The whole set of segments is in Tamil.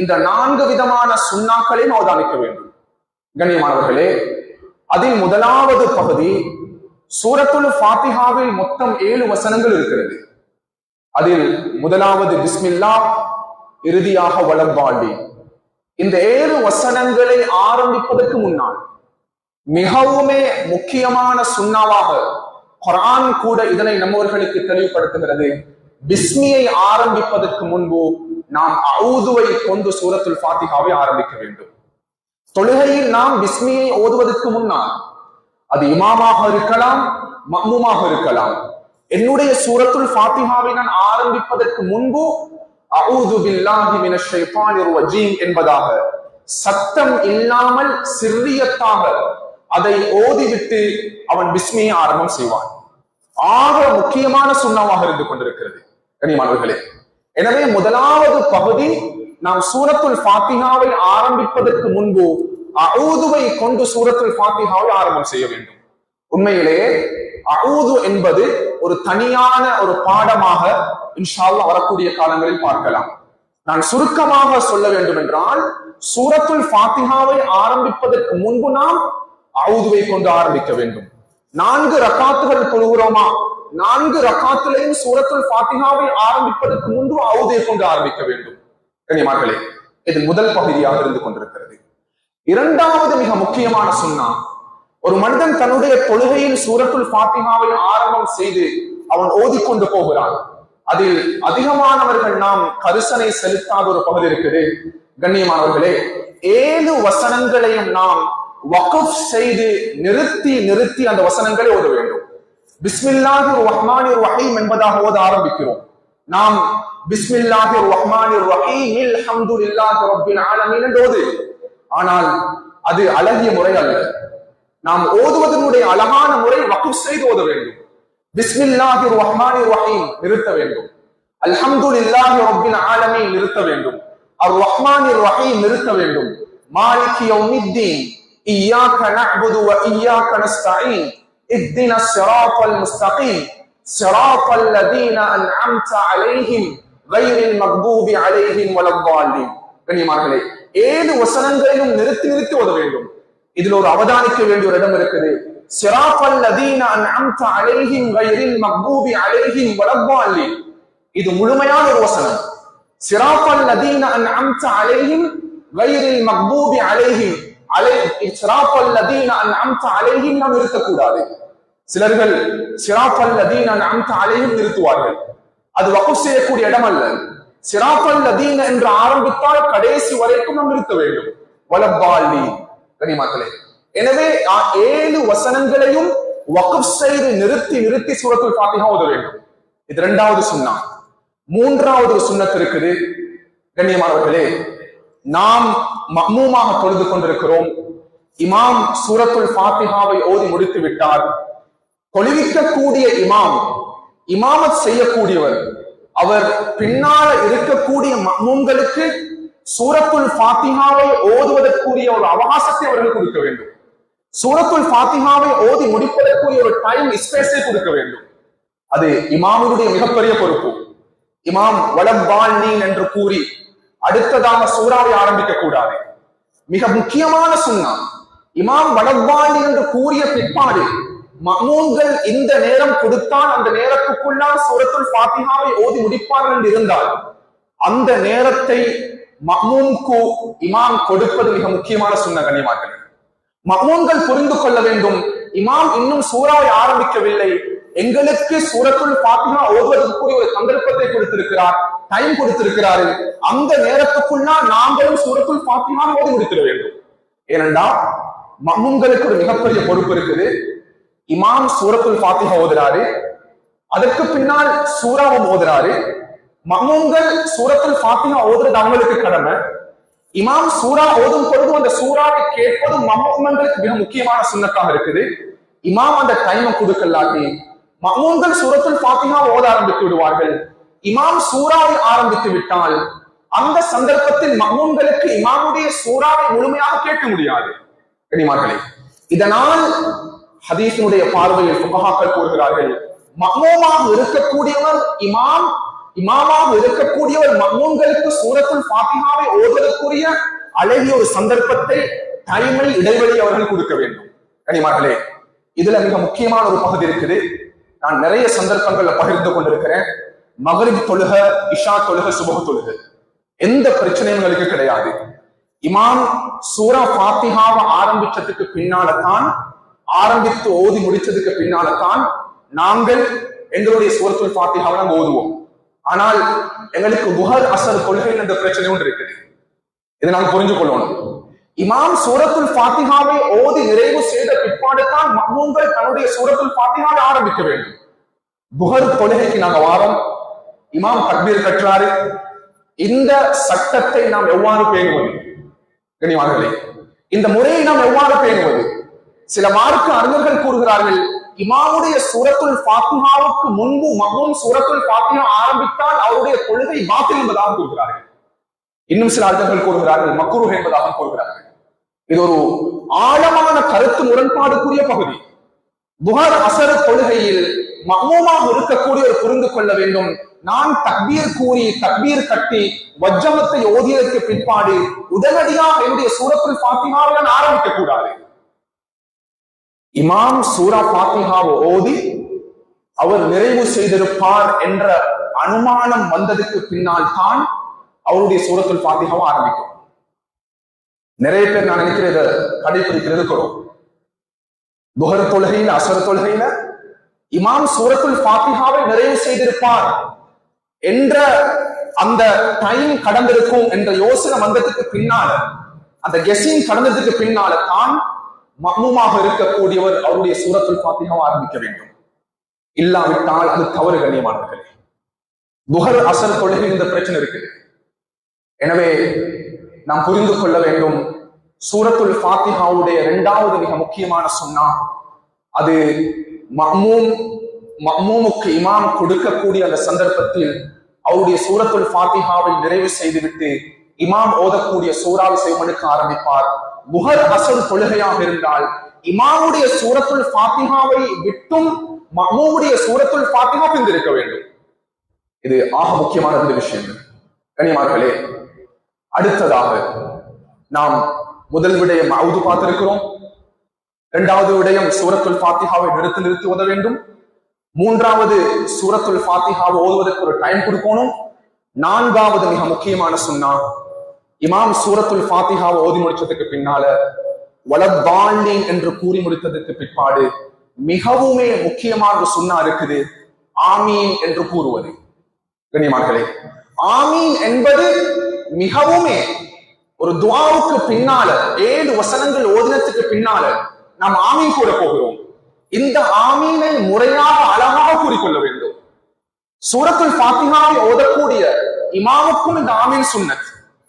இந்த நான்கு விதமான சுண்ணாக்களையும் அவதானிக்க வேண்டும். கண்ணியமானவர்களே அதில் முதலாவது பகுதி சூரத்துல் ஃபாத்திஹாவில் மொத்தம் ஏழு வசனங்கள் இருக்கிறது. அதில் முதலாவது பிஸ்மில்லா இறுதியாக வளர்வாண்டி இந்த ஏழு வசனங்களை ஆரம்பிப்பதற்கு முன்னால் மிகவுமே முக்கியமான சுண்ணாவாக குரான் கூட இதனை நம்மவர்களுக்கு தெளிவுபடுத்துகிறது. பிஸ்மியை ஆரம்பிப்பதற்கு முன்பு நாம் அவுதுவை கொண்டு சூரத்துல் ஃபாத்திகாவை ஆரம்பிக்க வேண்டும். தொழுகையில் நாம் பிஸ்மியை ஓதுவதற்கு முன்னால் அது இமாமாக இருக்கலாம் மம்முமாக இருக்கலாம். என்னுடைய சூரத்துல் ஃபாத்திஹாவை நான் ஆரம்பிப்பதற்கு முன்பு அவுது பில்லாஹி மினஷ் ஷைத்தானிர் என்பதாக சத்தம் இல்லாமல் சிறியத்தாக அதை ஓதிவிட்டு அவன் பிஸ்மியை ஆரம்பம் செய்வான். ஆக முக்கியமான சுண்ணாவாக இருந்து கொண்டிருக்கிறது. கனிமானவர்களே எனவே முதலாவது பகுதி நாம் சூரத்துல் ஃபாத்திஹாவை ஆரம்பிப்பதற்கு முன்பு அவுதுவை கொண்டு சூரத்துல் ஃபாத்திஹாவை ஆரம்பம் செய்ய வேண்டும். உண்மையிலே அவுது என்பது ஒரு தனியான ஒரு பாடமாக இன்ஷால்லா வரக்கூடிய காலங்களில் பார்க்கலாம். நான் சுருக்கமாக சொல்ல வேண்டும் என்றால் சூரத்துல் ஃபாத்திஹாவை ஆரம்பிப்பதற்கு முன்பு நாம் அவுதுவை கொண்டு ஆரம்பிக்க வேண்டும். நான்கு ரக்காத்துகள் கொள்கிறோமா நான்கு ரக்காத்துலையும் சூரத்துல் ஃபாத்திஹாவை ஆரம்பிப்பதற்கு முன்பு அவுதை கொண்டு ஆரம்பிக்க வேண்டும். கண்ணியமார்களே இது முதல் பகுதியாக இருந்து கொண்டிருக்கிறது. இரண்டாவது மிக முக்கியமான சுண்ணா ஒரு மனிதன் தன்னுடைய தொழுகையில் சூரத்துல் ஃபாத்திஹாவை ஆரம்பம் செய்து அவன் ஓதிக்கொண்டு போகிறான். அதில் அதிகமானவர்கள் நாம் கரிசனை செலுத்தாத ஒரு பகுதி இருக்குது. கண்ணியமானவர்களே ஏழு வசனங்களையும் நாம் வகுப் செய்து நிறுத்தி நிறுத்தி அந்த வசனங்களை ஓத வேண்டும். பிஸ்மில்லாஹி ரஹ்மானி ரஹீம் என்பதாக ஓத ஆரம்பிக்கிறோம். நாம் பிஸ்மில்லாஹி ரஹ்மானி ரஹீம் அல்ஹம்துலில்லாஹி ரப்பில் ஆலமீன் என்று ஓது ஆனால் அது அழகிய முறை அல்ல. நாம் ஓதுவதனுடைய அழகான முறை வகுப் செய்து ஓத வேண்டும். பிஸ்மில்லாஹி ரஹ்மானி ரஹீம் நிறுத்த வேண்டும். அல்ஹம்துலில்லாஹி ரப்பில் ஆலமீன் நிறுத்த வேண்டும். அர் ரஹ்மானி ரஹீம் நிறுத்த வேண்டும். மாலிகி யௌமித்தீன் இய்யாக நஅபுது வ இய்யாக நஸ்தஈன் اهدنا الصراط المستقيم صراط الذين انعمت عليهم غير المغضوب عليهم ولا الضالين கண்ணியமார்களே ஏழு வசனங்களிலும் நிறுத்தி நிறுத்தி ஓத வேண்டும் இதுல ஒரு அவதானிக்க வேண்டிய ஒரு இடம் இருக்குது சிராஃபல் லதீன அன்அம்த அலைஹிம் கைரில் மக்பூபி அலைஹிம் வலப்பாலி இது முழுமையான ஒரு வசனம் சிராஃபல் லதீன அன்அம்த அலைஹிம் கைரில் மக்பூபி அலைஹிம் அலை சிராஃபல் லதீன அன்அம்த அலைஹிம் நாம் நிறுத்தக்கூடாது. சிலர்கள் சிராஃபல் லதீன அன்அம்த அலைஹிம் நிறுத்துவார்கள். அது வகுப் செய்யக்கூடிய இடம் அல்ல சிராஃபல் லதீன என்று ஆரம்பித்தால் கடைசி வரைக்கும் நாம் நிறுத்த வேண்டும். வலப்பாலி கனிமாக்களே. எனவே ஏழு வசனங்களையும் வகுப் செய்து நிறுத்தி நிறுத்தி சூரத்துல் ஃபாத்திஹா ஓத வேண்டும். இது இரண்டாவது சுண்ணா மூன்றாவது ஒரு இருக்குது. கண்ணியமானவர்களே நாம் மம்மூமாக தொழுது கொண்டிருக்கிறோம். இமாம் சூரத்துல் ஃபாத்திஹாவை ஓதி முடித்து விட்டார் தொழுவிக்கக்கூடிய இமாம் இமாமத் செய்யக்கூடியவர் அவர் பின்னால இருக்கக்கூடிய மம்மூங்களுக்கு சூரத்துல் ஃபாத்திஹாவை ஓதுவதற்குரிய ஒரு அவகாசத்தை அவர்கள் கொடுக்க வேண்டும். சூரத்துல் ஃபாத்திஹாவை ஓதி முடிப்பதற்குரிய ஒரு டைம் ஸ்பேஸை கொடுக்க வேண்டும். அது இமாமுடைய மிகப்பெரிய பொறுப்பு. இமாம் வலப்பால்னீன் என்று கூறி அடுத்ததாக சூறாவை ஆரம்பிக்க கூடாது மிக முக்கியமான சுண்ணா. இமாம் வடப்பாண்டி என்று கூறிய பிற்பாடு மமூன்கள் இந்த நேரம் கொடுத்தால் அந்த நேரத்துக்குள்ளால் சூரத்துல் ஃபாத்திஹாவை ஓதி முடிப்பார்கள் என்று இருந்தால் அந்த நேரத்தை மமூன்கு இமாம் கொடுப்பது மிக முக்கியமான சுண்ண கண்ணியமார்கள் மமூன்கள் புரிந்து கொள்ள வேண்டும் இமாம் இன்னும் சூறாவை ஆரம்பிக்கவில்லை எங்களுக்கு சூரத்துள் பாத்திமா ஓதுவதற்குரிய ஒரு சந்தர்ப்பத்தை கொடுத்திருக்கிறார் டைம் கொடுத்திருக்கிறாரு. அந்த நேரத்துக்குள்ளால் நாங்களும் சூரத்துள் பாத்திமா ஓதி முடித்திட வேண்டும். ஏனென்றால் மம்முங்களுக்கு ஒரு மிகப்பெரிய பொறுப்பு இருக்குது. இமாம் சூரத்துல் பாத்திகா ஓதுறாரு. அதற்கு பின்னால் சூறாவும் ஓதுறாரு. மம்முங்கள் சூரத்துல் ஃபாத்திஹா ஓதுறது அவங்களுக்கு கடமை. இமாம் சூரா ஓதும் பொழுது அந்த சூறாவை கேட்பதும் மம்மங்களுக்கு மிக முக்கியமான சுண்ணத்தாக இருக்குது. இமாம் அந்த டைமை கொடுக்கலாட்டி மம்மூன்கள் சூரத்துல் ஃபாத்திஹா ஓத ஆரம்பித்து விடுவார்கள். இமாம் சூறாவை ஆரம்பித்து விட்டால் அந்த சந்தர்ப்பத்தில் மம்மூன்களுக்கு இமாமுடைய சூறாவை முழுமையாக கேட்க முடியாது. கனிமார்களே இதனால் ஹதீஸினுடைய பார்வையில் சுபகாக்கள் கூறுகிறார்கள் மம்மூமாக இருக்கக்கூடியவர் இமாம் இமாமாக இருக்கக்கூடியவர் மம்மூன்களுக்கு சூரத்துல் பாத்திமாவை ஓதுவதற்குரிய அழகிய ஒரு சந்தர்ப்பத்தை டைமை இடைவெளி அவர்கள் கொடுக்க வேண்டும். கனிமார்களே இதுல மிக முக்கியமான ஒரு பகுதி இருக்குது. நான் நிறைய சந்தர்ப்பங்கள்ல பகிர்ந்து கொண்டிருக்கிறேன். மகரிப் தொழுக இஷா தொழுக சுபக தொழுக. எந்த பிரச்சனையும் எங்களுக்கு கிடையாது. இமாம் சூரா பாத்திகாவை ஆரம்பிச்சதுக்கு பின்னால்தான் ஆரம்பித்து ஓதி முடிச்சதுக்கு பின்னால்தான் நாங்கள் எங்களுடைய சூரத்துல் பாத்திகாவை நாங்கள் ஓதுவோம். ஆனால் எங்களுக்கு புகர் அசர் கொள்கையில் இந்த பிரச்சனை ஒன்று இருக்குது. இதை நாங்கள் புரிஞ்சு கொள்ளணும் இமாம் சூரத்துல் ஃபாத்திஹாவை ஓதி நிறைவு செய்த பிற்பாடுதான் மகூங்கள் தன்னுடைய சூரத்துல் ஃபாத்திஹாவை ஆரம்பிக்க வேண்டும். புகர் தொழுகைக்கு நாங்க வாரம். இமாம் தக்பீர் கற்றாரு. இந்த சட்டத்தை நாம் எவ்வாறு பேணுவது? கனிவார்களே இந்த முறையை நாம் எவ்வாறு பேணுவது? சில மார்க்க அறிஞர்கள் கூறுகிறார்கள் இமாமுடைய சூரத்துல் பாத்திமாவுக்கு முன்பு மகவும் சூரத்துல் பாத்திமா ஆரம்பித்தால் அவருடைய கொள்கை பாத்தில் என்பதாக கூறுகிறார்கள். இன்னும் சில அறிஞர்கள் கூறுகிறார்கள் மக்குரு என்பதாக கூறுகிறார்கள். இது ஒரு ஆழமான கருத்து முரண்பாடுக்குரிய பகுதி. புகார் அசர கொள்கையில் மமூமாக இருக்கக்கூடிய ஒரு புரிந்து கொள்ள வேண்டும். நான் தக்பீர் கூறி தக்பீர் கட்டி வஜ்ஜமத்தை ஓதியதற்கு பிற்பாடு உடனடியாக என்னுடைய சூரத்தில் ஃபாத்திஹாவை நான் ஆரம்பிக்க கூடாது. இமாம் சூரா பாத்திஹாவை ஓதி அவர் நிறைவு செய்திருப்பார் என்ற அனுமானம் வந்ததுக்கு பின்னால் தான் அவருடைய சூரத்துல் ஃபாத்திஹாவை ஆரம்பிக்கும். நிறைய பேர் நான் நினைக்கிறேன் இதை கடைபிடிக்கிறது குறோம் புகர் தொழுகையில அசர தொழுகையில இமாம் சூரத்துல் ஃபாத்திஹாவை நிறைவு செய்திருப்பார் என்ற அந்த டைம் கடந்திருக்கும் என்ற யோசனை வந்ததுக்கு பின்னால அந்த கெஸிங் கடந்ததுக்கு பின்னால தான் மஹ்மூமாக இருக்கக்கூடியவர் அவருடைய சூரத்துல் ஃபாத்திஹாவை ஆரம்பிக்க வேண்டும். இல்லாவிட்டால் அது தவறு கண்ணியமானவர்களே. புகர் அசர் தொழுகை இந்த பிரச்சனை இருக்குது. எனவே நாம் புரிந்து கொள்ள வேண்டும். சூரத்துல் ஃபாத்திஹாவுடைய இரண்டாவது மிக முக்கியமான சொன்னா அது மஹ்மூம் மஹ்மூமுக்கு இமாம் கொடுக்கக்கூடிய அந்த சந்தர்ப்பத்தில் அவருடைய சூரத்துல் ஃபாத்திஹாவை நிறைவு செய்துவிட்டு இமாம் ஓதக்கூடிய சூறாவை செய்வனுக்கு ஆரம்பிப்பார். முகர் அசல் தொழுகையாக இருந்தால் இமாமுடைய சூரத்துல் ஃபாத்திஹாவை விட்டும் மஹ்மூமுடைய சூரத்துல் ஃபாத்திஹா பிந்திருக்க வேண்டும். இது ஆக முக்கியமான விஷயம். கனிமார்களே அடுத்ததாக நாம் முதல் விடயம் அவுது பார்த்திருக்கிறோம். இரண்டாவது விடயம் சூரத்துல் ஃபாத்திஹாவை நிறுத்தி நிறுத்தி ஓத வேண்டும். மூன்றாவது சூரத்துல் ஃபாத்திஹாவை ஓதுவதற்கு ஒரு டைம் கொடுக்கணும். நான்காவது மிக முக்கியமான சொன்னா இமாம் சூரத்துல் ஃபாத்திஹாவை ஓதி முடிச்சதுக்கு பின்னால வலத்தாண்டீன் என்று கூறி முடித்ததுக்கு பிற்பாடு மிகவுமே முக்கியமான ஒரு இருக்குது ஆமீன் என்று கூறுவது. கண்ணியமார்களே ஆமீன் என்பது மிகவுமே ஒரு துவாவுக்கு பின்னால ஏழு வசனங்கள் ஓதினத்துக்கு பின்னால நாம் ஆமீன் கூற போகிறோம். இந்த ஆமீனை முறையாக அழகாக கூறிக்கொள்ள வேண்டும். சூரத்துல் பாத்திமாவை ஓதக்கூடிய இமாமுக்கும் இந்த ஆமீன் சுண்ணத்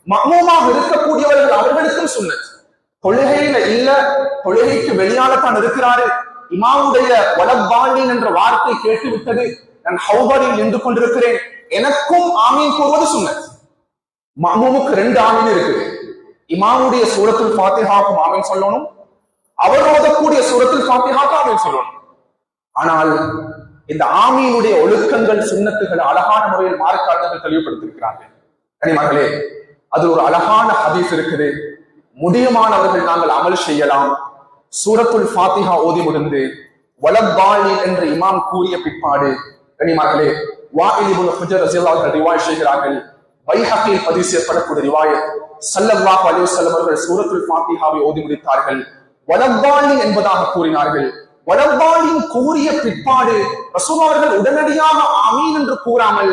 மக்மூமாக இருக்கக்கூடியவர்கள் அவர்களுக்கும் சுண்ணத் தொழுகையில இல்ல தொழுகைக்கு வெளியால தான் இருக்கிறாரு. இமாவுடைய வலப்பாண்டின் என்ற வார்த்தை கேட்டு விட்டது நான் ஹவுபரில் நின்று கொண்டிருக்கிறேன். எனக்கும் ஆமீன் கூறுவது சுண்ணத் மகமுக்கு ரெண்டு ஆமீன் இருக்குது. இமாமுடைய சூரத்தில் ஃபாத்திஹாக்கும் ஆமீன் சொல்லணும். அவர் ஓதக்கூடிய சூரத்தில் ஃபாத்திஹாக்கும் ஆமீன் சொல்லணும். ஆனால் இந்த ஆமீனுடைய ஒழுக்கங்கள் சுண்ணத்துகள் அழகான முறையில் மார்க்காளர்கள் தெளிவுபடுத்திருக்கிறார்கள் கனிமகளே அது ஒரு அழகான ஹதீஸ் இருக்குது. முடியுமானவர்கள் நாங்கள் அமல் செய்யலாம். சூரத்துல் ஃபாத்திஹா ஓதி முடிந்து வலப்பாளி என்று இமாம் கூறிய பிற்பாடு கனிமகளே வாயிலிபுல் ஹுஜர் ரசியல்லாஹு ரிவாய் செய்கிறார்கள். பைஹக்கில் பதிவு செய்யப்படக்கூடிய ரிவாயத் ஸல்லல்லாஹு அலி வஸல்லம் அவர்கள் சூரத்துல் பாத்திஹாவை ஓதி முடித்தார்கள். வலப்பாளி என்பதாக கூறினார்கள். வலப்பாளின் கூறிய பிற்பாடு ரசூல் அவர்கள் உடனடியாக ஆமீன் என்று கூறாமல்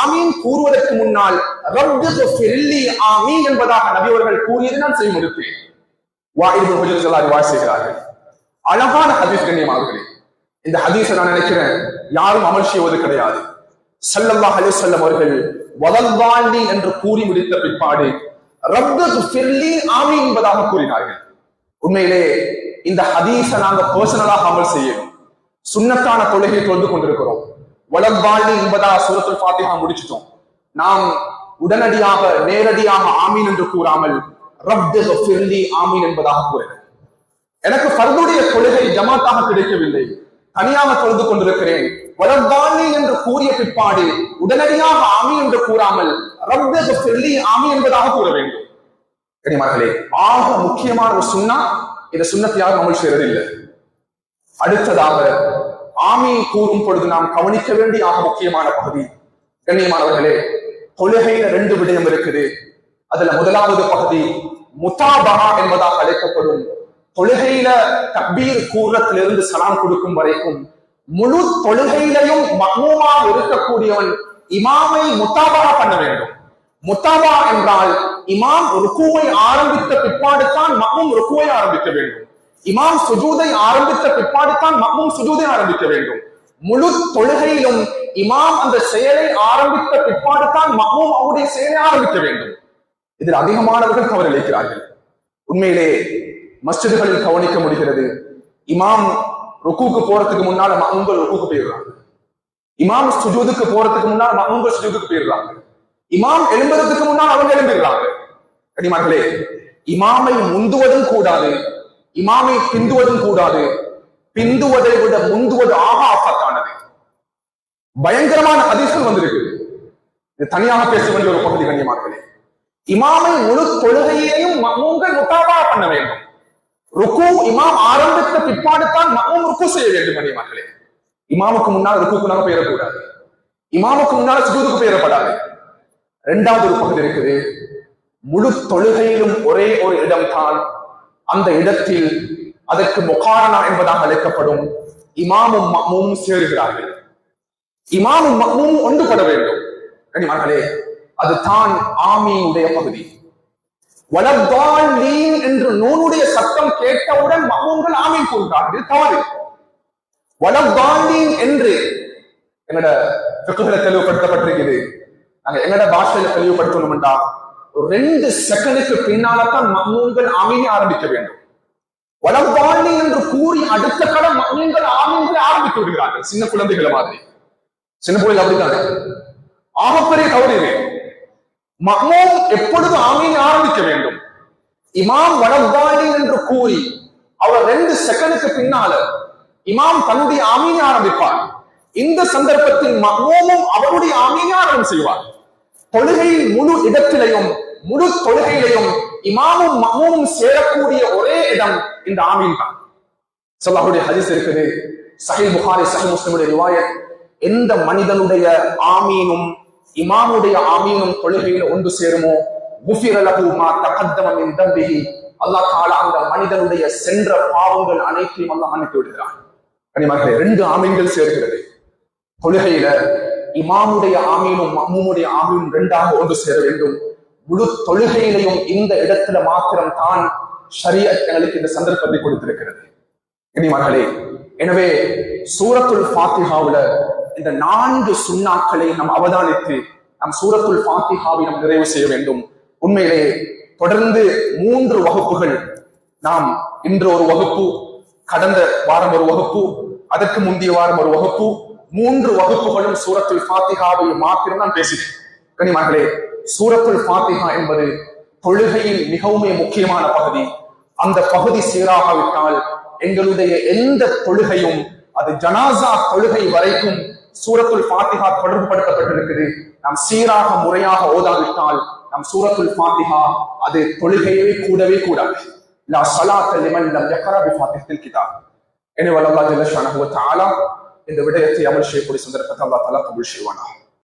ஆமீன் கூறுவதற்கு முன்னால் ஆமீன் என்பதாக நபி அவர்கள் கூறியதை நான் செய்ய முடித்தேன் வாயிபுல் செய்கிறார்கள் அழகான ஹதீஸ் கண்ணியம் அவர்களே இந்த ஹதீஸை நான் நினைக்கிறேன் யாரும் அமல் செய்வது கிடையாது. ஸல்லல்லாஹு அலைஹி வஸல்லம் அவர்கள் வதல்வாண்டி என்று கூறி முடித்த பிற்பாடு ரப்பு ஃபில்லி ஆமி என்பதாக கூறினார்கள். உண்மையிலே இந்த ஹதீஸை நாங்க பர்சனலாக அமல் செய்யணும் சுண்ணத்தான தொழுகை தொழுது கொண்டிருக்கிறோம். வலல்வாண்டி என்பதா சூரத்துல் ஃபாத்திஹா முடிச்சிட்டோம். நாம் உடனடியாக நேரடியாக ஆமீன் என்று கூறாமல் ரப்து ஃபில்லி ஆமீன் என்பதாக கூறினேன் எனக்கு ஃபர்துடைய கொள்கை ஜமாத்தாக கிடைக்கவில்லை. தனியாக தொழுது கொண்டிருக்கிறேன். வலத்தானி என்று கூறிய பிற்பாடு உடனடியாக ஆமி என்று கூறாமல் ரப்ப சொல்லி ஆமி என்பதாக கூற வேண்டும். கனிமார்களே ஆக முக்கியமான ஒரு சுண்ணா இந்த சுண்ணத்தை யாரும் அமல் செய்யறதில்லை அடுத்ததாக ஆமி கூறும் பொழுது நாம் கவனிக்க வேண்டிய ஆக முக்கியமான பகுதி. கண்ணியமானவர்களே கொள்கையில ரெண்டு விடயம் இருக்குது. அதுல முதலாவது பகுதி முத்தாபகா என்பதாக அழைக்கப்படும் தொழுகையில தக்பீர் கூறத்திலிருந்து சலாம் கொடுக்கும் வரைக்கும் முழு தொழுகையிலையும் மக்மூமாக இருக்கக்கூடியவன் இமாமை முத்தாபாக பண்ண வேண்டும். முத்தாபா என்றால் இமாம் ருக்குவை ஆரம்பித்த பிற்பாடுதான் மக்மும் ருக்குவை ஆரம்பிக்க வேண்டும். இமாம் சுஜூதை ஆரம்பித்த பிற்பாடுதான் மக்மும் சுஜூதை ஆரம்பிக்க வேண்டும். முழு தொழுகையிலும் இமாம் அந்த செயலை ஆரம்பித்த பிற்பாடுதான் மக்மும் அவருடைய செயலை ஆரம்பிக்க வேண்டும். இதில் அதிகமானவர்கள் தவறிழைக்கிறார்கள். உண்மையிலே மஸ்ஜிதுகளில் கவனிக்க முடிகிறது. இமாம் ருக்குக்கு போறதுக்கு முன்னால மகங்கள் ருக்குக்கு போயிடுறாங்க. இமாம் சுஜூதுக்கு போறதுக்கு முன்னால் மகங்கள் சுஜூதுக்கு போயிடுறாங்க. இமாம் எழும்புறதுக்கு முன்னால் அவங்க எழும்பிடுறாங்க. கனிமார்களே இமாமை முந்துவதும் கூடாது. இமாமை பிந்துவதும் கூடாது. பிந்துவதை விட முந்துவது ஆக ஆபத்தானது. பயங்கரமான அதிர்ஷ்டம் வந்திருக்கு. இது தனியாக பேச வேண்டிய ஒரு பகுதி கண்ணியமார்களே இமாமை முழு தொழுகையையும் மகூங்கள் முட்டாவா பண்ண வேண்டும். ருக்கு இமாம் ஆரம்பித்த பிற்பாடுதான் மகூம் ருக்கு செய்ய வேண்டும் கண்ணியமார்களே இமாமுக்கு முன்னால் ருக்குக்கு நாங்க பெயரக்கூடாது. இமாமுக்கு முன்னால் சுஜூதுக்கு பெயரப்படாது. இரண்டாவது ஒரு பகுதி இருக்குது. முழு தொழுகையிலும் ஒரே ஒரு இடம்தான். அந்த இடத்தில் அதற்கு முகாரணா என்பதாக அழைக்கப்படும் இமாமும் மக்மும் சேருகிறார்கள். இமாமும் மக்மும் ஒன்றுபட வேண்டும். கனிமார்களே அது தான் ஆமியுடைய பகுதி. வலத்தாலீன் என்று நூனுடைய சத்தம் கேட்டவுடன் மகூங்கள் ஆமை கூறுகிறார்கள் தவறு. வலத்தாலீன் என்று எங்கட பிக்குகளை தெளிவுபடுத்தப்பட்டிருக்குது. நாங்க எங்கட பாஷையில தெளிவுபடுத்தணும்டா. ஒரு ரெண்டு செகண்டுக்கு பின்னால்தான் மகூங்கள் ஆமையை ஆரம்பிக்க வேண்டும். வலத்தாலி என்று கூறி அடுத்த கடன் மகன்கள் ஆமீன்களை ஆரம்பித்து விடுகிறார்கள். சின்ன குழந்தைகளை மாதிரி. சின்ன பிள்ளைகள் அப்படித்தானே? ஆகப்பெரிய தவறு இது. மஹ்மூம் எப்பொழுது ஆமீன் ஆரம்பிக்க வேண்டும்? இமாம் வடவாலி என்று கூறி அவர் ரெண்டு செகண்டுக்கு பின்னால இமாம் தன்னுடைய ஆமீனை ஆரம்பிப்பார். இந்த சந்தர்ப்பத்தில் மஹ்மூமும் அவருடைய ஆமீனை ஆரம்பம் செய்வார். தொழுகையில் முழு இடத்திலையும் முழு தொழுகையிலையும் இமாமும் மஹ்மூமும் சேரக்கூடிய ஒரே இடம் இந்த ஆமீன் தான். சொல்லாஹுடைய ஹதீஸ் இருக்குது. சஹில் புகாரி சஹி முஸ்லிமுடைய ரிவாயத். எந்த மனிதனுடைய ஆமீனும் இமாமுடைய ஆமீனும் தொழுகையில் ஒன்று சேருமோ? குஃபிரலகு மா தகத்தம அல்லாஹ் அந்த மனிதனுடைய சென்ற பாவங்கள் அனைத்தையும் அல்லாஹ் மன்னித்து விடுகிறான். கனிமர்களே ரெண்டு ஆமீன்கள் சேர்கிறது. தொழுகையில இமாமுடைய ஆமீனும் மம்மூமுடைய ஆமீனும் ரெண்டாக ஒன்று சேர வேண்டும். முழு தொழுகையிலையும் இந்த இடத்துல மாத்திரம் தான் ஷரியத் எங்களுக்கு இந்த சந்தர்ப்பத்தை கொடுத்திருக்கிறது. கனிமர்களே எனவே சூரத்துல் ஃபாத்திஹாவுல இந்த நான்கு சுண்ணாக்களை நாம் அவதானித்து நாம் சூரத்துல் ஃபாத்திஹாவை நாம் நிறைவு செய்ய வேண்டும். உண்மையிலே தொடர்ந்து மூன்று வகுப்புகள் நாம் இன்று ஒரு வகுப்பு கடந்த வாரம் ஒரு வகுப்பு அதற்கு முந்தைய வாரம் ஒரு வகுப்பு மூன்று வகுப்புகளும் சூரத்துல் ஃபாத்திஹாவை மாத்திரம் நான் பேசினேன் கனிமகளே சூரத்துல் ஃபாத்திஹா என்பது தொழுகையில் மிகவும் முக்கியமான பகுதி. அந்த பகுதி சீராகாவிட்டால் எங்களுடைய எந்த தொழுகையும் அது ஜனாசா தொழுகை வரைக்கும் சூரத்துல் பாத்திகா தொடர்புபடுத்தப்பட்டிருக்குது. நாம் சீராக முறையாக ஓதாவிட்டால் நம் சூரத்துல் பாத்திகா அது தொழுகையே கூடவே கூடாது. லா ஸலாத்த லிமன் லம் யக்ரா பி ஃபாத்திஹத்தில் கிதாப். எனவே அல்லாஹ் ஜல்ல வ தஆலா இந்த விடயத்தை அமல் செய்யக்கூடிய சந்தர்ப்பத்தை அல்லாஹ் தஆலா கபூல் செய்வானாக.